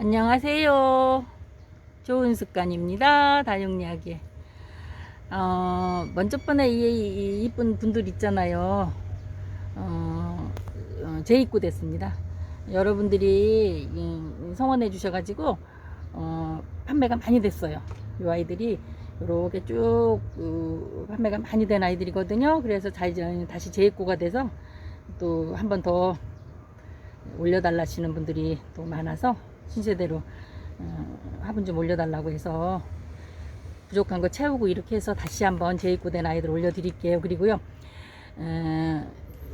안녕하세요. 좋은 습관입니다. 다육이야기. 어, 먼저 번에 이, 이 이쁜 분들 있잖아요. 어, 어, 재입고 됐습니다. 여러분들이 이, 성원해 주셔가지고 어, 판매가 많이 됐어요. 이 아이들이 이렇게 쭉 어, 판매가 많이 된 아이들이거든요. 그래서 다시 재입고가 돼서 또 한 번 더 올려달라시는 분들이 또 많아서 신세대로 어, 화분 좀 올려달라고 해서 부족한 거 채우고 이렇게 해서 다시 한번 재입고된 아이들 올려드릴게요. 그리고요, 어,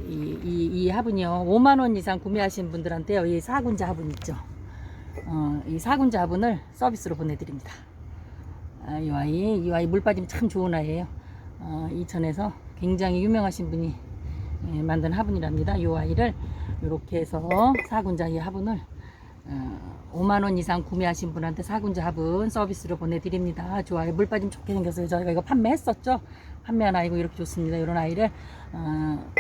이, 이, 이 화분이요, 5만원 이상 구매하신 분들한테요, 이 사군자 화분 있죠. 어, 이 사군자 화분을 서비스로 보내드립니다. 아, 이 아이, 이 아이 물 빠지면 참 좋은 아이예요. 어, 이천에서 굉장히 유명하신 분이 예, 만든 화분이랍니다. 이 아이를 이렇게 해서 사군자 이 화분을 어, 5만원 이상 구매하신 분한테 사군자 화분 서비스로 보내드립니다. 좋아요. 물 빠지면 좋게 생겼어요. 저희가 이거 판매했었죠. 판매한 아이고 이렇게 좋습니다. 이런 아이를 어,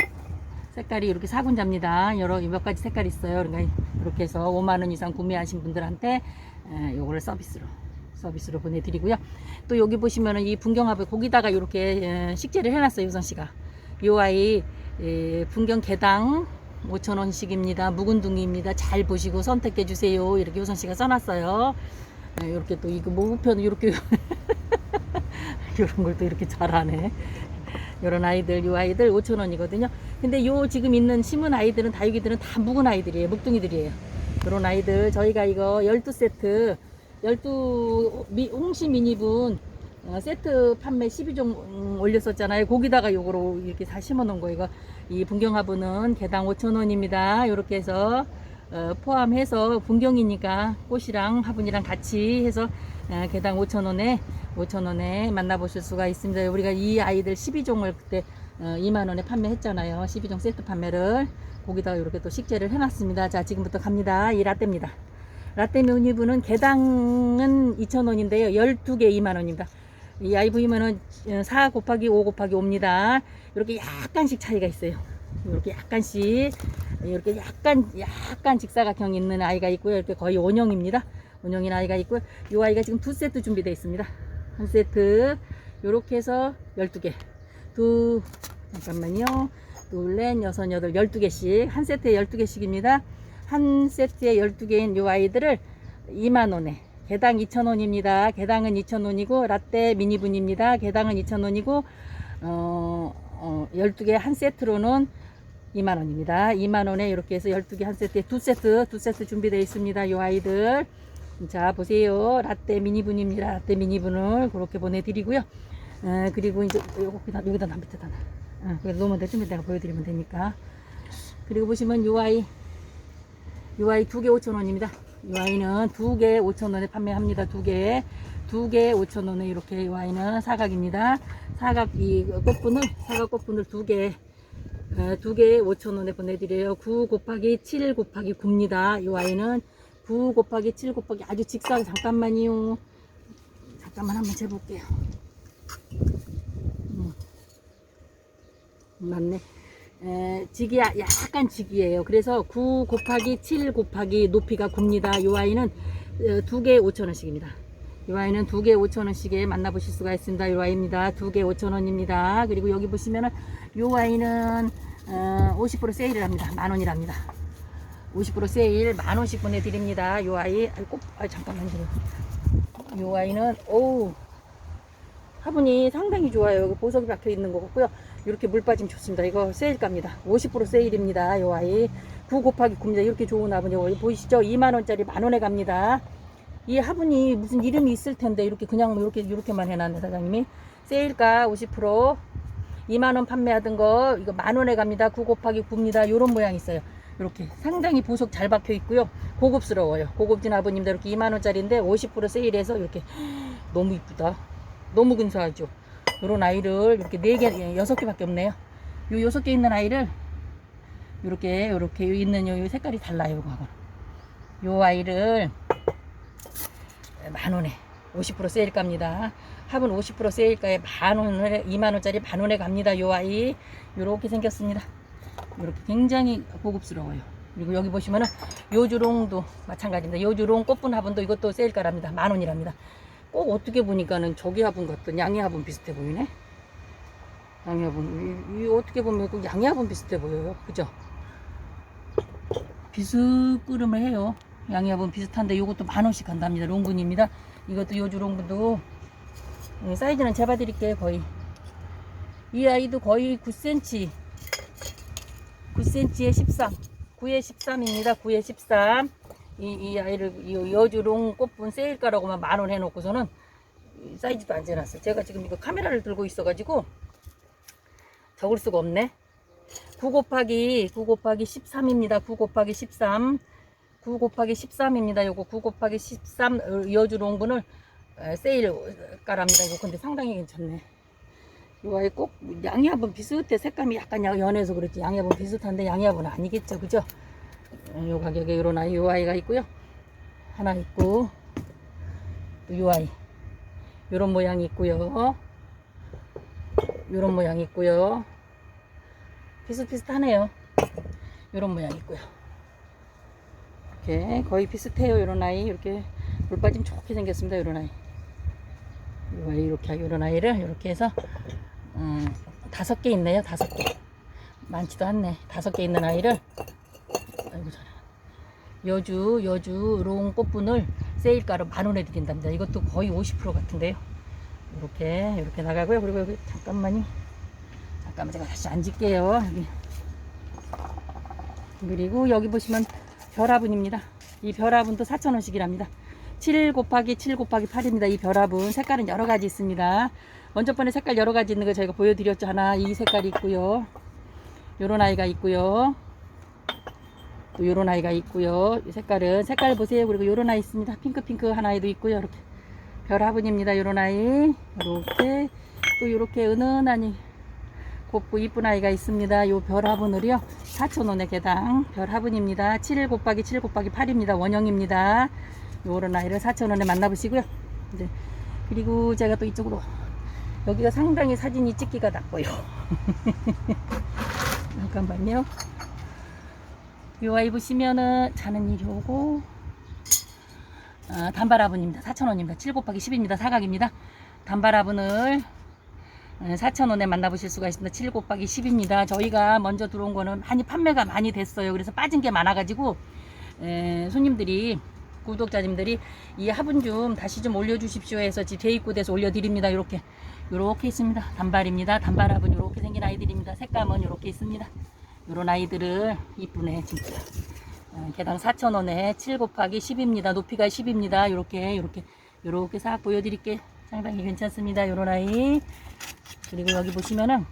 색깔이 이렇게 사군자입니다. 여러 몇 가지 색깔이 있어요. 그러니까 이렇게 해서 5만원 이상 구매하신 분들한테 에, 요거를 서비스로 서비스로 보내드리고요. 또 여기 보시면은 이 분경합을 거기다가 이렇게 에, 식재를 해놨어요. 유선 씨가. 요 아이 에, 분경 개당 5천원씩입니다. 묵은둥이입니다. 잘 보시고 선택해 주세요. 이렇게 효선 씨가 써놨어요. 네, 이렇게 또 이거 뭐 우편 이렇게 이런 걸 또 이렇게 잘하네. 이런 아이들, 이 아이들 5천원이거든요. 근데 요 지금 있는 심은 아이들은 다육이들은 다 묵은 아이들이에요. 묵둥이들이에요. 이런 아이들 저희가 이거 12세트 12 홍시 미니분 어, 세트 판매 12종 음, 올렸었잖아요. 거기다가 요거로 이렇게 다 심어 놓은 거 이거 이 분경화분은 개당 5,000원입니다. 이렇게 해서 어, 포함해서 분경이니까 꽃이랑 화분이랑 같이 해서 어, 개당 5,000원에 5,000원에 만나보실 수가 있습니다. 우리가 이 아이들 12종을 그때 어, 2만 원에 판매했잖아요. 12종 세트 판매를 거기다가 이렇게 또 식재를 해놨습니다. 자 지금부터 갑니다. 이 라떼입니다. 라떼 뮤니브는 개당은 2,000원인데요. 12개 2만 원입니다. 이 보이면은 4 곱하기 5 곱하기 5입니다. 이렇게 약간씩 차이가 있어요. 이렇게 약간씩 이렇게 약간 약간 직사각형 있는 아이가 있고요. 이렇게 거의 원형입니다. 원형인 아이가 있고요. 이 아이가 지금 두 세트 준비되어 있습니다. 한 세트 이렇게 해서 12개. 두 잠깐만요. 둘, 넷, 여섯, 여덟, 12개씩 한 세트에 12개씩입니다. 한 세트에 12개인 이 아이들을 2만원에 개당 2,000원입니다. 개당은 2,000원이고 라떼 미니분입니다. 개당은 2,000원이고 어, 어, 12개 한 세트로는 2만원입니다. 2만원에 이렇게 해서 12개 한 세트에 두 세트 두 세트 준비되어 있습니다. 이 아이들 자 보세요. 라떼 미니분입니다. 라떼 미니분을 그렇게 보내드리고요. 에, 그리고 이제 여기다 여기다 남 밑에다 놔. 어, 그래서 놓으면 돼. 좀 이따가 보여드리면 되니까. 그리고 보시면 이 아이 이 아이 두 개 5,000원입니다. 이 아이는 두개 5,000원에 판매합니다. 두 개. 두 개 5,000원에 이렇게 이 아이는 사각입니다. 사각 이 꽃분을 사각 꽃분을 두 개. 어, 두개 5,000원에 보내드려요. 9 곱하기 7 곱하기 9입니다. 이 아이는 9 곱하기 7 곱하기 아주 직사각 잠깐만요. 잠깐만 한번 재볼게요. 음. 맞네. 에, 야- 약간 직이에요. 그래서 9 곱하기 7 곱하기 높이가 9입니다. 이 아이는 어, 두개 5천원씩입니다. 이 아이는 두개 5천원씩에 만나보실 수가 있습니다. 이 아이입니다. 두개 5천원입니다. 그리고 여기 보시면은 이 아이는 어, 50% 세일을 합니다. 만 원이랍니다. 50% 세일 만 원씩 보내드립니다. 이 아이, 아이고, 아 잠깐만요. 이 아이는 오 화분이 상당히 좋아요. 보석이 박혀 있는 거 같고요. 이렇게 물 빠지면 좋습니다. 이거 세일가입니다. 50% 세일입니다. 요 아이 9 곱하기 9입니다. 이렇게 좋은 화분 이거 보이시죠? 2만 원짜리 만 원에 갑니다. 이 화분이 무슨 이름이 있을 텐데 이렇게 그냥 이렇게 이렇게만 해놨네 사장님이 세일가 50% 2만 원 판매하던 거 이거 만 원에 갑니다. 9 곱하기 9입니다. 요런 모양 있어요. 이렇게 상당히 보석 잘 박혀 있고요. 고급스러워요. 고급진 화분입니다. 이렇게 2만 원짜리인데 50% 세일해서 이렇게 너무 이쁘다. 너무 근사하죠. 요런 아이를 이렇게 네 개, 여섯 개밖에 없네요. 요 여섯 개 있는 아이를 요렇게 요렇게 있는 요, 요 색깔이 달라요. 요거하고. 요 아이를 만 원에 50% 세일가입니다. 합은 50% 세일가에 만 원에 2만 원짜리 만 원에 갑니다. 요 아이 요렇게 생겼습니다. 요렇게 굉장히 고급스러워요. 그리고 여기 보시면은 요주롱도 마찬가지입니다. 요주롱 꽃분 화분도 이것도 세일가랍니다. 만 원이랍니다. 꼭 어떻게 보니까는 저기 화분 같던 양이 화분 비슷해 보이네. 양이 화분 이, 이 어떻게 보면 그 양이 화분 비슷해 보여요. 그죠? 비스끄름을 해요. 양이 화분 비슷한데 이것도 만 원씩 한답니다. 롱분입니다. 이것도 요주 롱분도 음, 사이즈는 재봐드릴게요. 거의 이 아이도 거의 9cm 9cm에 13 9에 13입니다. 9에 13 이, 이 아이를 이 여주롱 꽃분 세일가라고만 만 원 해놓고서는 이 사이즈도 안 재놨어요. 제가 지금 이거 카메라를 들고 있어가지고 적을 수가 없네. 9 곱하기 9 곱하기 13입니다. 9 곱하기 13 9 곱하기 13입니다. 요거 9 곱하기 13 여주 롱분을 에, 세일 가랍니다. 이거 근데 상당히 괜찮네. 요 아이 꼭 양이 한번 비슷해 색감이 약간 야- 연해서 그렇지 양이 한번 비슷한데 양이 한번 아니겠죠 그죠 어, 요 가격에 요런 아이 요 아이가 있고요 하나 있고 또요 아이 요런 모양이 있고요 요런 모양이 있고요 비슷비슷하네요 요런 모양이 있고요 이렇게 거의 비슷해요 요런 아이 이렇게 물 빠짐 좋게 생겼습니다 요런 아이 요 아이 이렇게 요런 아이를 이렇게 해서 음, 다섯 개 있네요. 다섯 개. 많지도 않네. 다섯 개 있는 아이를. 여주 여주 롱 꽃분을 세일가로 만 원에 드린답니다. 이것도 거의 50% 같은데요. 이렇게 이렇게 나가고요. 그리고 여기 잠깐만요. 잠깐만 제가 다시 앉을게요. 여기. 그리고 여기 보시면 별화분입니다. 이 별화분도 4,000원씩이랍니다. 7 곱하기 7 곱하기 8입니다. 이 별화분 색깔은 여러 가지 있습니다. 먼저 번에 색깔 여러 가지 있는 거 저희가 보여드렸죠. 하나 이 색깔이 있고요. 요런 아이가 있고요. 또 요런 아이가 있고요. 이 색깔은 색깔 보세요. 그리고 요런 아이 있습니다. 핑크 핑크 한 아이도 있고요. 이렇게 별 화분입니다. 요런 아이 이렇게 또 이렇게 은은하니 곱고 이쁜 아이가 있습니다. 요 별 화분을요 4,000원에 개당 별 화분입니다. 7 곱하기 7 곱하기 8입니다. 원형입니다. 요런 아이를 4,000원에 만나보시고요. 이제 그리고 제가 또 이쪽으로 여기가 상당히 사진이 찍기가 나빠요. 잠깐만요. 요 아이 보시면은 자는 일이 오고 아, 단발화분입니다. 4,000원입니다. 7 곱하기 10입니다. 사각입니다. 단발화분을 4,000원에 만나보실 수가 있습니다. 7 곱하기 10입니다. 저희가 먼저 들어온 거는 많이 판매가 많이 됐어요. 그래서 빠진 게 많아가지고 에, 손님들이 구독자님들이 이 화분 좀 다시 좀 올려주십시오 해서 재입고돼서 올려드립니다. 이렇게 이렇게 있습니다. 단발입니다. 단발 화분 이렇게 생긴 아이들입니다. 색감은 이렇게 있습니다. 이런 아이들을 이쁘네 진짜. 어, 개당 4,000원에 7 곱하기 10입니다. 높이가 10입니다. 이렇게 이렇게 이렇게 싹 보여드릴게 상당히 괜찮습니다. 이런 아이 그리고 여기 보시면은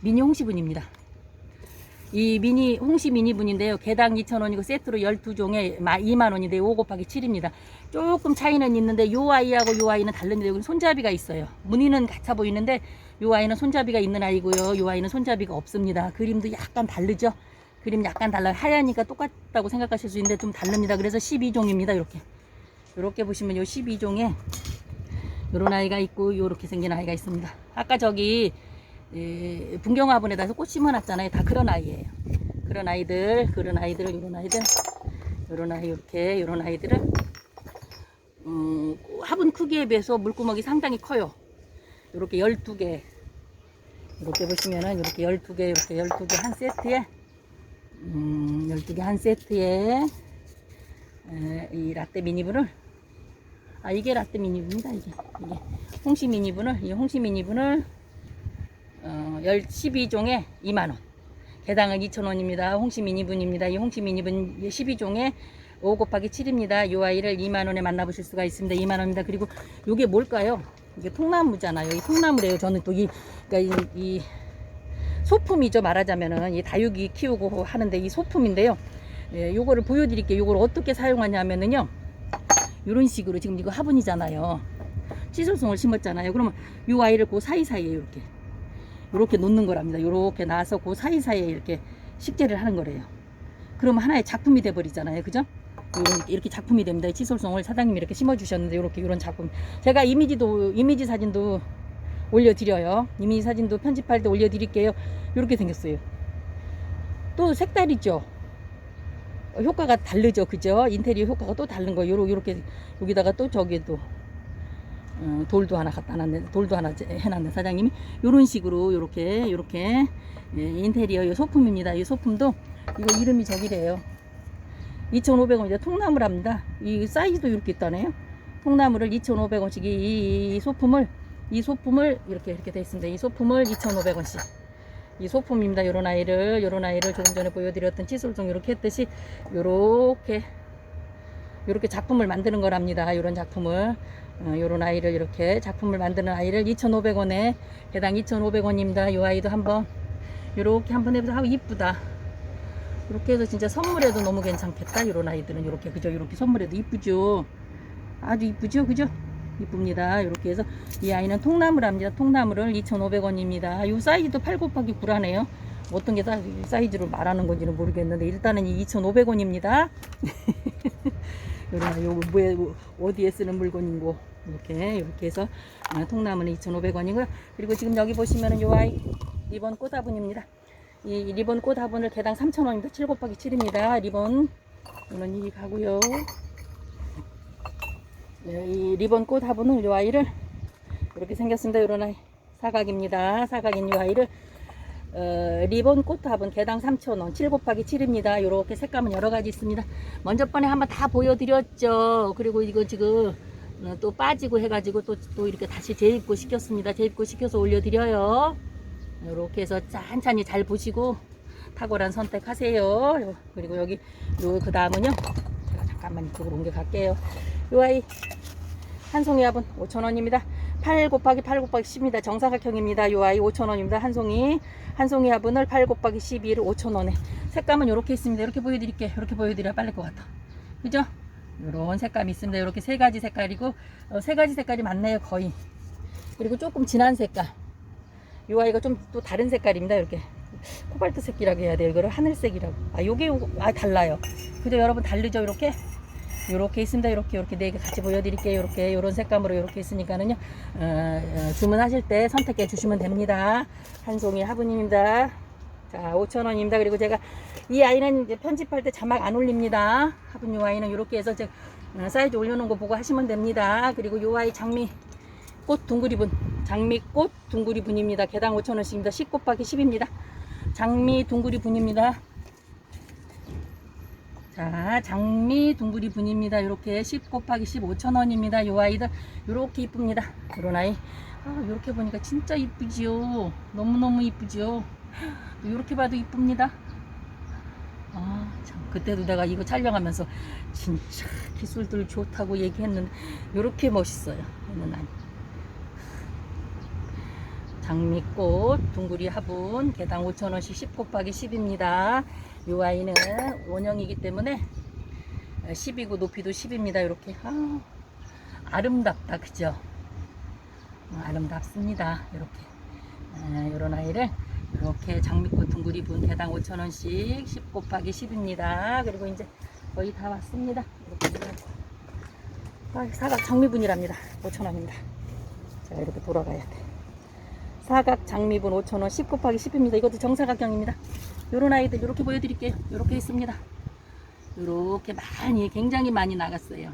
미니 홍시분입니다. 이 미니 홍시 미니분인데요. 개당 2,000원이고 세트로 12종에 2만원인데 5 곱하기 7입니다. 조금 차이는 있는데 요 아이하고 요 아이는 다른데 여기 손잡이가 있어요. 무늬는 같아 보이는데 요 아이는 손잡이가 있는 아이고요. 요 아이는 손잡이가 없습니다. 그림도 약간 다르죠. 그림 약간 달라요. 하얘니까 똑같다고 생각하실 수 있는데 좀 다릅니다. 그래서 12종입니다. 이렇게 이렇게 보시면 요 12종에 요런 아이가 있고 요렇게 생긴 아이가 있습니다. 아까 저기 예, 분경화분에다가 꽃 심어놨잖아요. 다 그런 아이예요. 그런 아이들, 그런 아이들, 요런 아이들, 요런 아이 이렇게 요런 아이들은 음, 화분 크기에 비해서 물구멍이 상당히 커요. 이렇게 12개. 이렇게 보시면은 이렇게 12개, 이렇게 12개 한 세트에 음, 12개 한 세트에 에, 이 라떼 미니분을 아 이게 라떼 미니분입니다. 이게 이게 홍시 미니분을 이 홍시 미니분을 어, 12종에 2만원. 개당은 2,000원입니다. 홍시 미니분입니다. 이 홍시 미니분 12종에 5 곱하기 7입니다. 이 아이를 2만원에 만나보실 수가 있습니다. 2만원입니다. 그리고 이게 뭘까요? 이게 통나무잖아요. 이 통나무래요. 저는 또 이, 그러니까 이, 이 소품이죠. 말하자면은 이 다육이 키우고 하는데 이 소품인데요. 예, 요거를 보여드릴게요. 요걸 어떻게 사용하냐면은요. 이런 식으로 지금 이거 화분이잖아요. 치솔송을 심었잖아요. 그러면 이 아이를 그 사이사이에 이렇게 이렇게 놓는 거랍니다. 이렇게 놔서 그 사이사이에 이렇게 식재를 하는 거래요. 그러면 하나의 작품이 돼 버리잖아요. 그죠? 이렇게, 이렇게 작품이 됩니다. 이 치솔송을 사장님이 이렇게 심어 주셨는데 이렇게 이런 작품. 제가 이미지도 이미지 사진도 올려 드려요. 이미지 사진도 편집할 때 올려 드릴게요. 이렇게 생겼어요. 또 색다르죠. 어, 효과가 다르죠, 그죠? 인테리어 효과가 또 다른 거. 요러 요렇게 여기다가 또 저기도 어, 돌도 하나 갖다 놨네, 돌도 하나 제- 해놨네 사장님이. 요런 식으로 요렇게 요렇게 예, 인테리어 요 소품입니다. 이 소품도 이거 이름이 저기래요. 2,500원인데 통나무랍니다. 이 사이즈도 이렇게 있다네요. 통나무를 2,500원씩 이, 이 소품을 이 소품을 이렇게 이렇게 돼 있습니다. 이 소품을 2,500원씩. 이 소품입니다. 요런 아이를 요런 아이를 조금 전에 보여드렸던 칫솔종 이렇게 했듯이 요렇게 요렇게 작품을 만드는 거랍니다. 요런 작품을 어, 요런 아이를 이렇게 작품을 만드는 아이를 2,500원에 개당 2,500원입니다. 요 아이도 한번 요렇게 한번 해보자. 아 이쁘다. 이렇게 해서 진짜 선물해도 너무 괜찮겠다. 이런 아이들은 이렇게 그죠? 이렇게 선물해도 이쁘죠. 아주 이쁘죠, 그죠? 이쁩니다. 이렇게 해서 이 아이는 통나무랍니다. 통나무를 2,500원입니다. 이 사이즈도 8 곱하기 9라네요. 어떤 게 사- 사이즈로 말하는 건지는 모르겠는데 일단은 이 2,500원입니다. 요런 요거 뭐에 뭐 어디에 쓰는 물건인고 이렇게 이렇게 해서 아, 통나무는 2,500원이고요. 그리고 지금 여기 보시면은 요 아이 리본 꽃화분입니다. 이 리본 꽃 화분을 개당 3,000원입니다. 7 곱하기 7입니다. 리본 이는 이 가고요. 네, 이 리본 꽃 화분을 이 아이를 이렇게 생겼습니다. 이런 아이 사각입니다. 사각인 이 아이를 어, 리본 꽃 화분 개당 3,000원 7 곱하기 7입니다. 이렇게 색감은 여러 가지 있습니다. 먼저 번에 한번 다 보여드렸죠. 그리고 이거 지금 어, 또 빠지고 해가지고 또, 또 이렇게 다시 재입고 시켰습니다. 재입고 시켜서 올려드려요. 이렇게 해서 천천히 잘 보시고 탁월한 선택하세요. 요- 그리고 여기 요그 다음은요. 제가 잠깐만 이쪽으로 옮겨 갈게요. 요 아이 한 송이 화분 5,000원입니다. 8 곱하기 8 곱하기 10입니다. 정사각형입니다. 요 아이 5,000원입니다. 한 송이 한 송이 화분을 8 곱하기 12를 5,000원에 색감은 이렇게 있습니다. 이렇게 보여드릴게요. 이렇게 보여드려야 빨릴 것 같아. 그죠? 이런 색감이 있습니다. 이렇게 세 가지 색깔이고 어, 세 가지 색깔이 많네요. 거의. 그리고 조금 진한 색깔. 이 아이가 좀 또 다른 색깔입니다. 이렇게 코발트 색이라고 해야 돼요. 이거를 하늘색이라고. 아, 요게 요- 아 달라요. 그죠? 여러분 다르죠? 이렇게 요렇게 있습니다. 이렇게 이렇게 네 개 같이 보여드릴게요. 이렇게 요런 색감으로 이렇게 있으니까는요. 어, 어, 주문하실 때 선택해 주시면 됩니다. 한 송이 화분입니다. 자, 5,000원입니다. 그리고 제가 이 아이는 이제 편집할 때 자막 안 올립니다. 화분 요 아이는 이렇게 해서 제 어, 사이즈 올려놓은 거 보고 하시면 됩니다. 그리고 요 아이 장미 꽃 둥그리분 장미꽃 둥그리분입니다. 개당 5,000원씩입니다. 10 곱하기 10입니다. 장미 둥그리분입니다. 자, 장미 둥그리분입니다. 이렇게 10 곱하기 10 5,000원입니다. 요 아이들 이렇게 이쁩니다. 요런 아이 아, 이렇게 보니까 진짜 이쁘지요. 너무너무 이쁘지요. 이렇게 봐도 이쁩니다. 아, 참. 그때도 내가 이거 촬영하면서 진짜 기술들 좋다고 얘기했는데 이렇게 멋있어요. 얘는 아니. 장미꽃 둥구리 화분 개당 5,000원씩 10 곱하기 10입니다. 이 아이는 원형이기 때문에 10이고 높이도 10입니다. 이렇게 아, 아름답다 그죠? 어, 아름답습니다. 이렇게 이런 아이를 이렇게 장미꽃 둥구리 분 개당 5,000원씩 10 곱하기 10입니다. 그리고 이제 거의 다 왔습니다. 이렇게. 아, 사각 장미분이랍니다. 5,000원입니다. 제가 이렇게 돌아가야 돼. 사각 장미분 5,000원 10 곱하기 10입니다. 이것도 정사각형입니다. 요런 아이들 이렇게 보여드릴게요. 이렇게 있습니다. 이렇게 많이 굉장히 많이 나갔어요.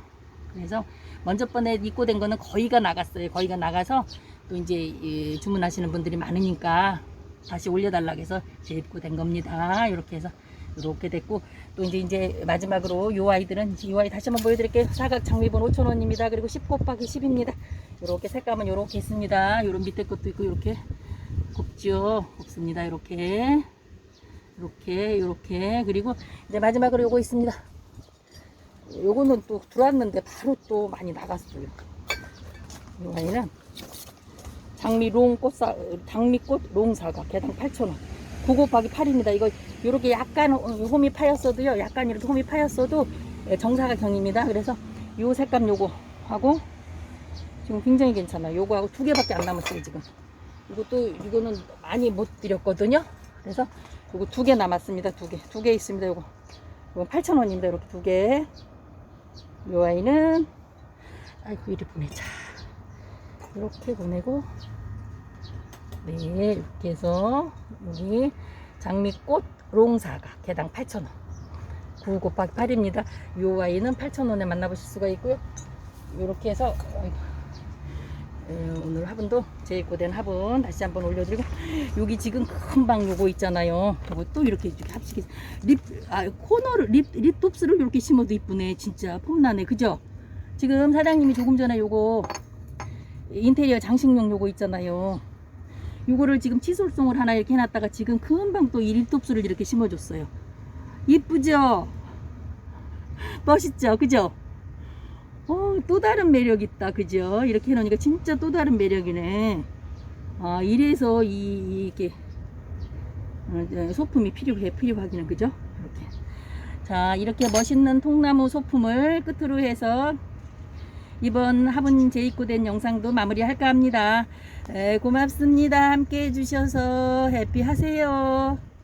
그래서 먼저 번에 입고된 거는 거의가 나갔어요. 거의가 나가서 또 이제 이 주문하시는 분들이 많으니까 다시 올려달라고 해서 재입고된 겁니다. 이렇게 해서 이렇게 됐고 또 이제 이제 마지막으로 요 아이들은 이 아이 다시 한번 보여드릴게요. 사각 장미분 5,000원입니다. 그리고 10 곱하기 10입니다. 이렇게 색감은 이렇게 있습니다. 요런 밑에 것도 있고 이렇게 곱죠. 곱습니다. 이렇게 이렇게 이렇게 그리고 이제 마지막으로 요거 있습니다. 요거는 또 들어왔는데 바로 또 많이 나갔어요. 이 아이는 장미롱 꽃사 장미꽃 롱사과 개당 8,000원. 9 곱하기 8입니다. 이거 요렇게 약간 어, 홈이 파였어도요. 약간 이렇게 홈이 파였어도 예, 정사각형입니다. 그래서 요 색감 요거 하고 지금 굉장히 괜찮아요. 요거하고 두 개밖에 안 남았어요, 지금. 이것도, 이거는 많이 못 드렸거든요. 그래서 요거 두 개 남았습니다. 두 개. 두 개 있습니다, 요거. 요거 8,000원입니다. 이렇게 두 개. 요 아이는, 아이고, 이리 보내자. 이렇게 보내고, 네, 이렇게 해서, 여기 장미꽃 롱사가 개당 8,000원. 9 곱하기 8입니다. 요 아이는 8,000원에 만나보실 수가 있고요. 요렇게 해서 에, 오늘 화분도 재입고된 화분 다시 한번 올려드리고 여기 지금 금방 요거 있잖아요. 또 이렇게 합식해 립, 아 코너를 립 립톱스를 이렇게 심어도 이쁘네. 진짜 폼나네. 그죠? 지금 사장님이 조금 전에 요거 인테리어 장식용 요거 있잖아요. 요거를 지금 칫솔송을 하나 이렇게 해놨다가 지금 금방 또 일톱수를 이렇게 심어줬어요. 이쁘죠? 멋있죠? 그죠? 어, 또 다른 매력 있다. 그죠? 이렇게 해놓으니까 진짜 또 다른 매력이네. 아, 이래서 이, 이게, 어, 저 소품이 필요해, 필요하기는. 그죠? 이렇게. 자, 이렇게 멋있는 통나무 소품을 끝으로 해서 이번 화분 재입고된 영상도 마무리할까 합니다. 에, 고맙습니다. 함께 해주셔서 해피하세요.